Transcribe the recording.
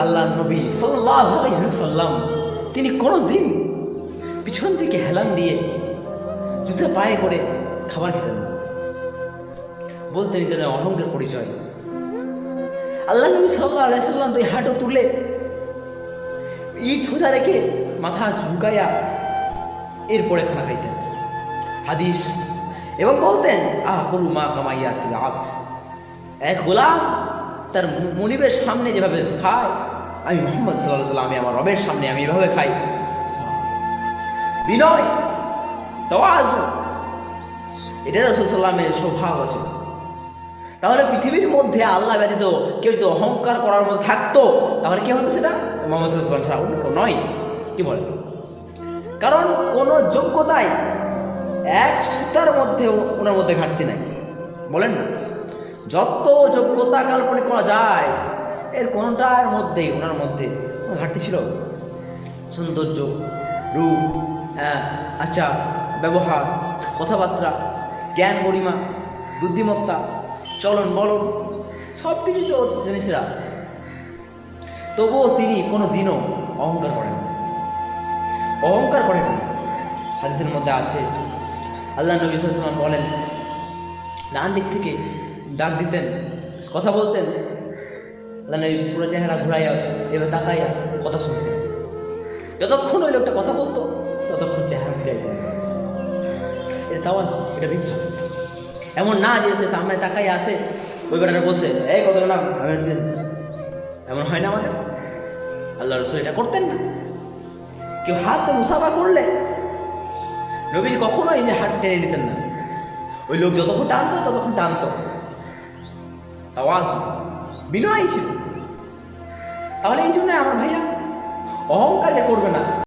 আল্লাহ নবী সাল্লাম তিনি কোনো দিন পিছন দিকে হেলান দিয়ে জুতো পায়ে করে খাবার খেতেন বলতেন এটা অহংকার পরিচয়। আল্লাহ নবী সাল্লাহ আলাই সাল্লাম দুই হাঁটু তুলে ইট সোজা রেখে মাথা ঝুঁকাইয়া এরপরে খানা খাইতেন। হাদিস। এবং বলতেন আহ করু মা কামাইয়া তিলাত এক গোলাম তার মনিবের সামনে যেভাবে খায়, আমি মোহাম্মদ সাল্লাহ সাল্লাম আমি আমার রবের সামনে আমি এভাবে খাই। বিনয়, তওয়াজ, এটা সাল্লামের স্বভাব আছে তাহলে পৃথিবীর মধ্যে আল্লাহ ব্যতীত কেউ যদি অহংকার করার মধ্যে থাকতো, তাহলে কি হতো সেটা? মোহাম্মদ সাল্লাহ সাল্লাম নয়। কি বলে? কারণ কোনো যোগ্যতায় এক সুতার মধ্যে ওনার মধ্যে ঘাটতি নাই। বলেন না। যত যোগ্যতা কাল্পনিক করা যায়, এর কোনোটার মধ্যেই ওনার মধ্যে কোনো ঘাটতি ছিল? সৌন্দর্য, রূপ আচার, ব্যবহার, কথাবার্তা, জ্ঞান গরিমা, বুদ্ধিমত্তা, চলন বলন সব কিছু তো জিনিসেরা তবুও তিনি কোনো দিনও অহংকার করেন অহংকার করেন হাদিসের মধ্যে আছে, আল্লাহ নবী সাল্লাম বলেন, ডান দিক থেকে ডাক দিতেন, কথা বলতেন। নবী পুরো চেহারা ঘুরাইয়া এবার তাকাইয়া কথা শুনতেন। যতক্ষণ ওই লোকটা কথা বলতো, ততক্ষণ চেহারা দেন এটা তাও এটা বিখ্যাত এমন না যে সে সামনে তাকাই আসে ওই বেটাটা বলছে, এই কত নাম আমি হচ্ছে এমন হয় না আমাদের। আল্লাহ রসুল এটা করতেন না। কেউ হাত মুসাফা করলে নবী কখনোই যে হাত টেনে নিতেন না। ওই লোক যতক্ষণ টানতো, ততক্ষণ টানতো। আওয়াজ বিনয়ী ছিল। তাহলে এই জন্য আমার ভাইয়া অহংকার করবে না।